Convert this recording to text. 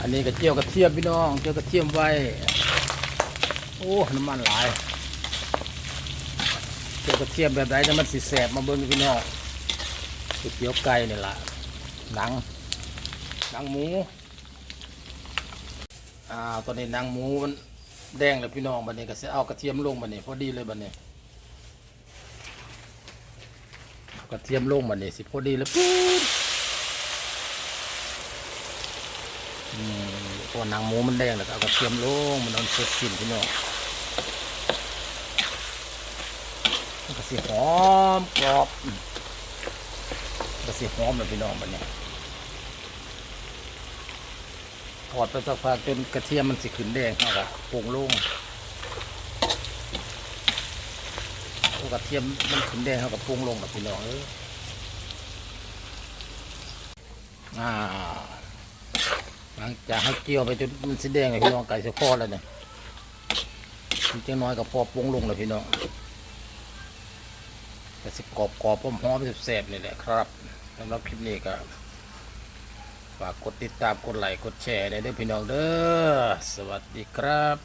อันนี้ก็เจียวกระเทียมพี่น้องเจียวกระเทียมไว้ โอ้ น้ำมันหลายเจียวกระเทียมแบบไหนจะมันสิแสบมาเบิ่งพี่น้องก๋วยเตี๋ยวไก่นี่ล่ะหนัง หนังหมู อ่า ตอนนี้หนังหมูมันแดงเลยพี่น้องบัดนี้ก็จะเอากระเทียมลงบัดนี้พอดีเลยบัดนี้กระเทียมลงบัดนี้สิพอดีเลยปุ๊บ อืม พอหนังหมูมันแดงแล้วก็เอากระเทียมลงมันนอนสดกลิ่นพี่น้องมันก็สิหอมกรอบอืมก็สิหอมเลยพี่น้องบัดนี้ทอดไปสักพักจนกระเทียมมันสิขึ้นแดงเอาละปรุงลงโอ้กระเทียมมันขึ้นแดงเขากับปรุงลงแบบพี่น้องเอออ่า หลังจากให้เกี่ยวไปจนมันสีแดงเลยพี่น้องไก่เสียพอแล้วเนี่ยมันจะน้อยกับพอปรุงลงเลยพี่น้องแต่สิกรอบกรอบๆหอมๆแสบๆเลยแหละครับสำหรับคลิปนี้ก็ฝากกดติดตามกดไลค์กดแชร์ได้เด้อพี่น้องเด้อสวัสดีครับ